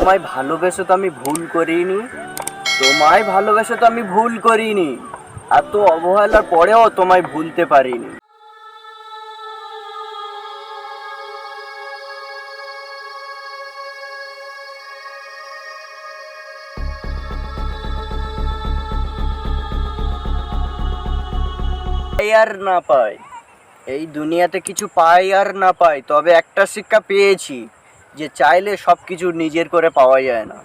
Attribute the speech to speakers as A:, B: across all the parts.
A: তোমায় ভালোবেসে তো আমি ভুল করিনি। তোমায় ভালোবেসে তো আমি ভুল করিনি। এত অবহেলার পরেও তোমায় ভুলতে পারিনি। আর না পাই। এই দুনিয়াতে কিছু পাই আর না পাই, তবে একটা শিক্ষা পেয়েছি। যে চাইলে সব কিছু নিজের করে পাওয়া যায় না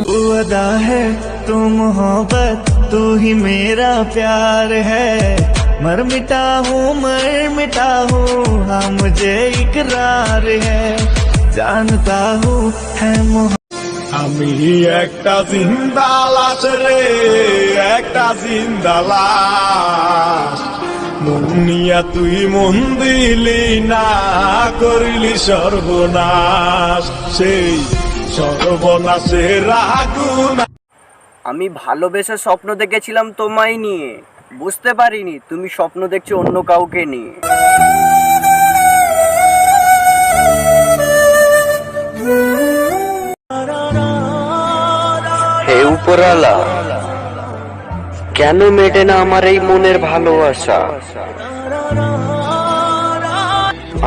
B: तू अदा है तू मोहब्बत तू ही मेरा प्यार है मर मिटा हूँ मर मिटा हूँ हाँ मुझे इकरार है जानता हूँ है मोहब्बत
C: আমি একটা জিন্দা লাশ রে একটা জিন্দা লাশ মুন্নিয়া তুই মন দিলি না করিলি সর্বনাশ। সেই সর্বনাশের আগুন।
A: আমি ভালোবেসে স্বপ্ন দেখেছিলাম তোমায় নিয়ে। বুঝতে পারিনি তুমি স্বপ্ন দেখছ অন্য কাউকে নিয়ে। হে উপরালা কেন মেটে না আমার এই মনের ভালোবাসা?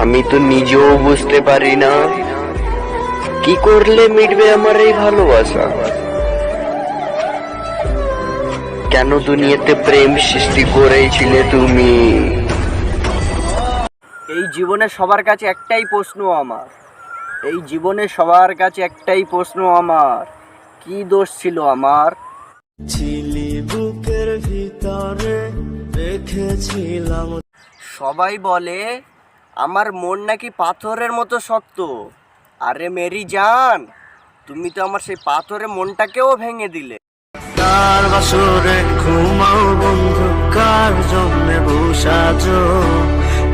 A: আমি তো নিজেও বুঝতে পারি না, কি করলে মিটবে আমার এই ভালোবাসা? কেন দুনিয়াতে প্রেম সৃষ্টি করেছিলে তুমি? এই জীবনে সবার কাছে একটাই প্রশ্ন আমার। এই জীবনে সবার কাছে একটাই প্রশ্ন আমার। কি দোষ ছিল আমার?
B: ছিলি বুকের ভিতরে রেখেছিলাম।
A: সবাই বলে আমার মন নাকি পাথরের মতো শক্ত। আরে মেরি জান তুমি তো আমার সেই পাথরের মনটাকেও ভেঙে দিলে।
B: কার বাসরে ঘুমাও বন্ধু কার জন্যে বসাজো